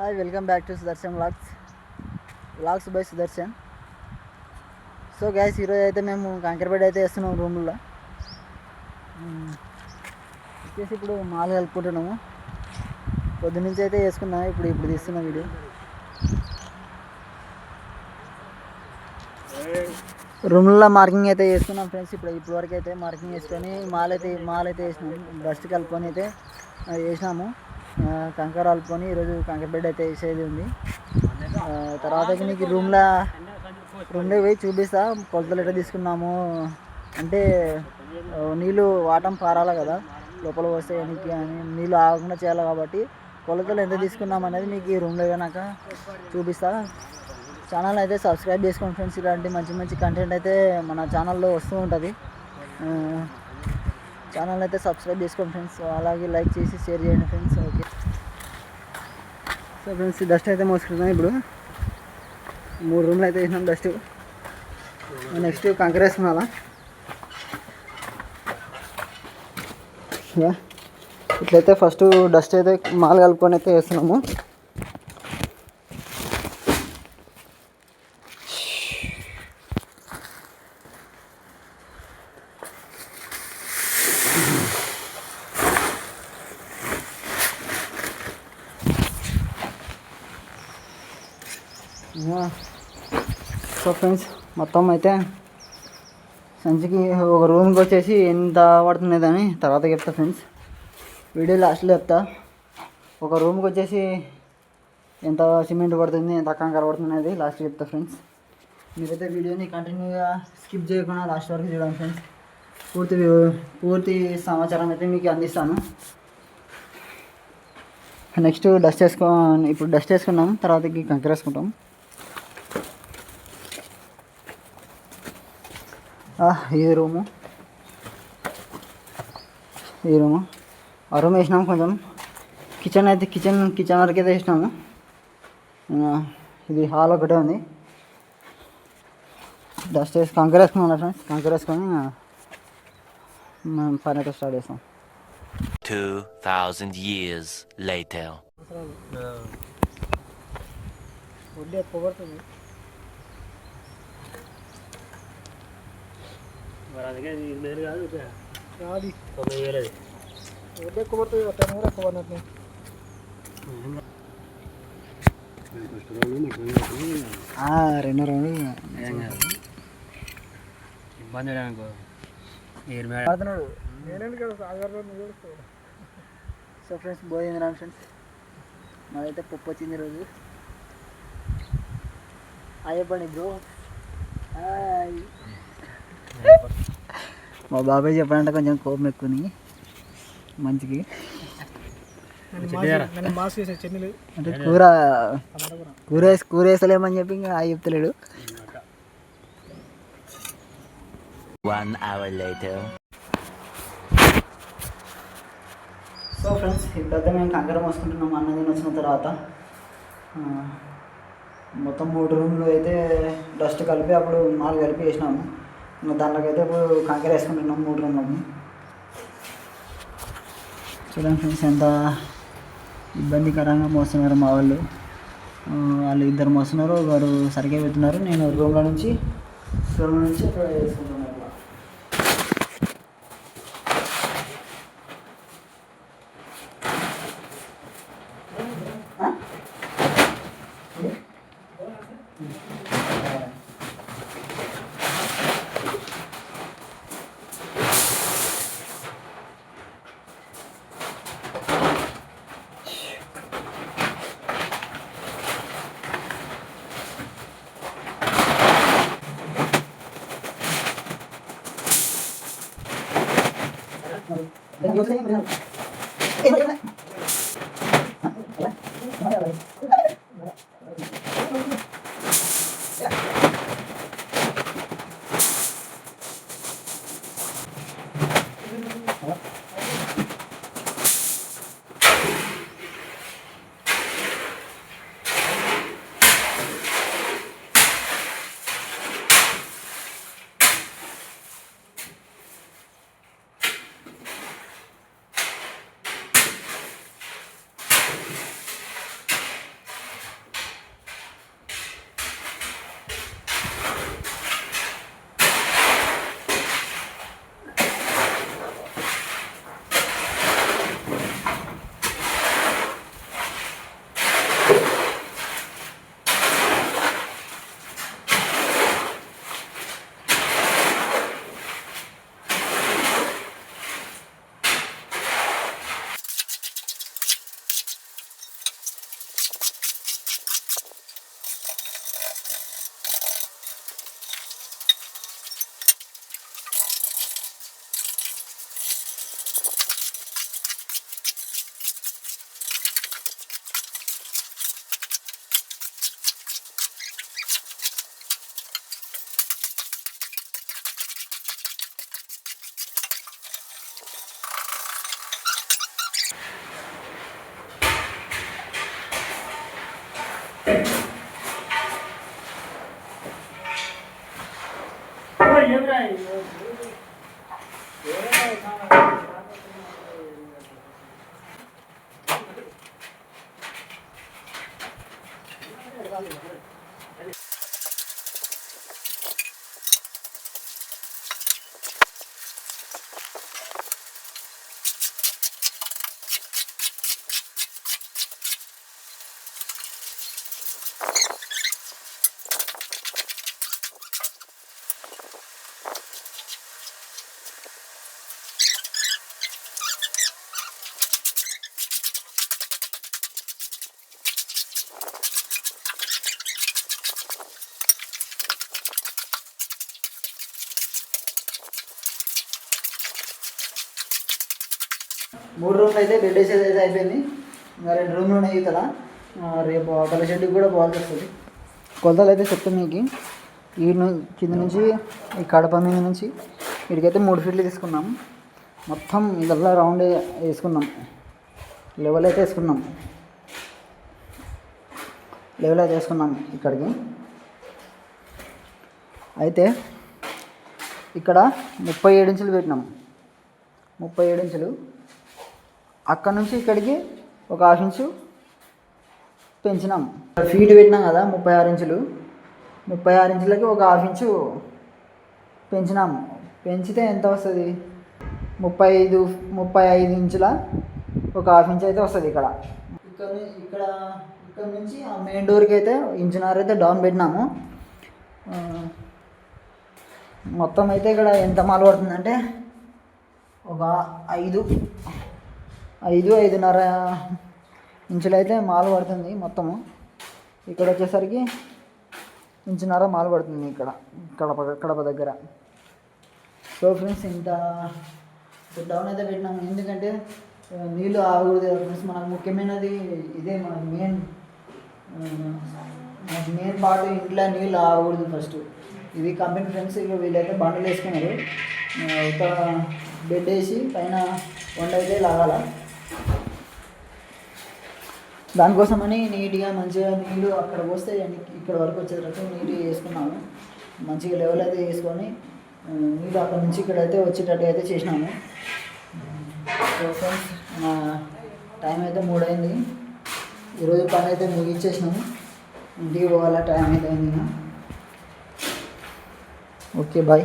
Hi welcome back to Sudarshan vlogs vlogs by Sudarshan so guys ఈరోజు అయితే మేము కంకరపేట అయితే వేస్తున్నాం రూమ్లో వచ్చేసి hmm. ఇప్పుడు మాలు కలుపుకుంటున్నాము. పొద్దు నుంచి అయితే వేసుకున్నాం ఇప్పుడు ఇప్పుడు తీస్తున్న వీడియో రూమ్లో మార్కింగ్ అయితే వేసుకున్నాం ఫ్రెండ్స్ ఇప్పుడు ఇప్పుడు వరకు అయితే మార్కింగ్ వేసుకొని మాల్ అయితే మాల్ అయితే వేసినాము. డస్ట్ కలుపుకొని అయితే వేసినాము. కంకరాలు కంకర ఈరోజు కంకర బెడ్ అయితే వేసేది ఉంది. తర్వాత నీకు రూమ్లో రూమ్లో పోయి చూపిస్తా. కొలతలు ఎట్లా తీసుకున్నాము. అంటే నీళ్ళు వాటం పారాలి కదా. లోపల వస్తే నీకు అని నీళ్ళు ఆగకుండా చేయాలి కాబట్టి కొలతలు ఎంత తీసుకున్నాం అనేది మీకు ఈ రూమ్లో కనుక చూపిస్తా. ఛానల్ అయితే సబ్స్క్రైబ్ చేసుకోండి ఫ్రెండ్స్ ఇలాంటి మంచి మంచి కంటెంట్ అయితే మన ఛానల్లో వస్తూ ఉంటుంది. ఛానల్ అయితే సబ్స్క్రైబ్ చేసుకోండి ఫ్రెండ్స్ అలాగే లైక్ చేసి షేర్ చేయండి ఫ్రెండ్స్ సో ఫ్రెండ్స్ డస్ట్ అయితే మోసుకుంటున్నాం ఇప్పుడు. మూడు రూమ్లు అయితే వేసినాం డస్ట్ నెక్స్ట్ కంకర వేసుకున్నాలా? ఇట్లయితే ఫస్ట్ డస్ట్ అయితే మాల్ కలుపుకొని అయితే వేస్తున్నాము. సో ఫ్రెండ్స్ మొత్తం అయితే సంచికి ఒక రూమ్కి వచ్చేసి ఎంత పడుతున్నదని తర్వాత చెప్తా ఫ్రెండ్స్ వీడియో లాస్ట్లో చెప్తా. ఒక రూమ్కి వచ్చేసి ఎంత సిమెంట్ పడుతుంది ఎంత కంకర పడుతుంది అనేది లాస్ట్ చెప్తా ఫ్రెండ్స్ మీరైతే వీడియోని కంటిన్యూగా స్కిప్ చేయకుండా లాస్ట్ వరకు చూడండి ఫ్రెండ్స్ పూర్తి పూర్తి సమాచారం అయితే మీకు అందిస్తాను. నెక్స్ట్ డస్ట్ వేసుకో ఇప్పుడు డస్ట్ వేసుకున్నాం తర్వాత కంకర వేసుకుంటాం. ఇది రూము. ఈ రూము. ఆ రూమ్ వేసినాము కొంచెం. కిచెన్ అయితే కిచెన్ కిచెన్ వరకు అయితే వేసినాము. ఇది హాల్ ఒకటే ఉంది. డస్ట్ వేసి కంకర వేసుకున్నాం ఫ్రెండ్స్ కంకర వేసుకొని మనం పని అయితే స్టార్ట్ చేస్తాం 2,000 years later. వడ్డీ ఎక్కువ మరి అందుకే ఇది లేదు కాదు రాది తొమ్మిది వేలు అది ఎక్కువ పడుతుంది టెన్ కూడా ఎక్కువ పడినట్టు రెండు రెండు ఇబ్బంది అనుకో. ఆడుతున్నాడు. సో ఫ్రెండ్స్ పోయింది రాను ఫ్రెండ్స్. మాదైతే పప్పు వచ్చింది ఈరోజు. అయ్యప్పండి బ్రో. హాయ్. మా బాబాయ్ చెప్పాలంటే కొంచెం కోపం ఎక్కువని. మంచికి. అంటే కూర కూర వేసి కూర వేసలేమని చెప్పి ఇంకా అయ్యి చెప్తలేడు. One hour later. So friends ఇప్పుడైతే మేము కంకర మోసుకుంటున్నాం అన్న తిని వచ్చిన తర్వాత. మొత్తం మూడు రూమ్లు అయితే డస్ట్ కలిపి అప్పుడు నాలుగు కలిపి వేసినాము. దాంట్లోకైతే ఇప్పుడు కంకర వేసుకుంటున్నాం మూడు రూమ్లకి చూడండి ఫ్రెండ్స్ ఎంత ఇబ్బందికరంగా మోస్తున్నారు మా వాళ్ళు. వాళ్ళు ఇద్దరు మోస్తున్నారు వారు సరిగ్గా పెడుతున్నారు. నేను రూమ్లో నుంచి రూమ్లో నుంచి అక్కడ 我昨天没有五块给来 మూడు రూమ్లు అయితే బెడ్ వేసేది అయితే అయిపోయింది. ఇంకా రెండు రూమ్లు ఉన్నాయి ఇతల. రేపు అవతల షెడ్కి కూడా పోవాల్సి వస్తుంది. కొలతలు అయితే చెప్తాను మీకు. ఈ కింద నుంచి ఈ కడప మీద నుంచి వీడికైతే మూడు ఫీట్లు తీసుకున్నాం. మొత్తం ఇదల్లా రౌండ్ వేసుకున్నాం. లెవెల్ అయితే వేసుకున్నాం. లెవెల్ అయితే వేసుకున్నాం ఇక్కడికి. అయితే ఇక్కడ ముప్పై ఏడు ఇంచులు పెట్టినాం. ముప్పై ఏడు ఇంచులు. అక్కడ నుంచి ఇక్కడికి ఒక హాఫ్ ఇంచు పెంచినాం. ఫీట్ పెట్టినాం కదా ముప్పై ఆరు ఇంచులు. ముప్పై ఆరు ఇంచులకి ఒక హాఫ్ ఇంచు పెంచినాం. పెంచితే ఎంత వస్తుంది? ముప్పై ఐదు ముప్పై ఐదు ఇంచుల ఒక హాఫ్ ఇంచ్ అయితే వస్తుంది ఇక్కడ. ఇక్కడ ఇక్కడ ఇక్కడ నుంచి ఆ మెయిన్ డోర్కి అయితే ఇంచున్నర అయితే డౌన్ పెట్టినాము. మొత్తం అయితే ఇక్కడ ఎంత మాలు పడుతుందంటే ఒక ఐదు. ఐదు ఐదున్నర ఇంచులు అయితే మాలు పడుతుంది మొత్తము. ఇక్కడ వచ్చేసరికి ఇంచున్నర మాలు పడుతుంది ఇక్కడ కడప కడప దగ్గర. సో ఫ్రెండ్స్ ఇంత డౌన్ అయితే పెట్టినాము ఎందుకంటే నీళ్ళు ఆగకూడదు ఫ్రెండ్స్ మనకు ముఖ్యమైనది ఇదే మన మెయిన్ మనకి మెయిన్ పార్ట్ ఇంట్లో నీళ్ళు ఆగకూడదు ఫస్ట్ ఇది కంపెనీ ఫ్రెండ్స్ ఇక వీళ్ళైతే బండలు వేసుకున్నారు. ఒక బెడ్ వేసి పైన వండ అయితే లాగాల. దానికోసమని నీట్గా మంచిగా నీళ్ళు అక్కడ పోస్తే ఇక్కడ వరకు వచ్చేటట్టు నీట్గా వేసుకున్నాము మంచిగా లెవెల్ అయితే వేసుకొని నీళ్ళు అక్కడ నుంచి ఇక్కడ అయితే వచ్చేటట్టు అయితే చేసినాము. టైం అయితే మూడైంది. ఈరోజు పని అయితే ముగించేసినాము ఇంటికి పోవాలా టైం అయితే అయింది. Okay bye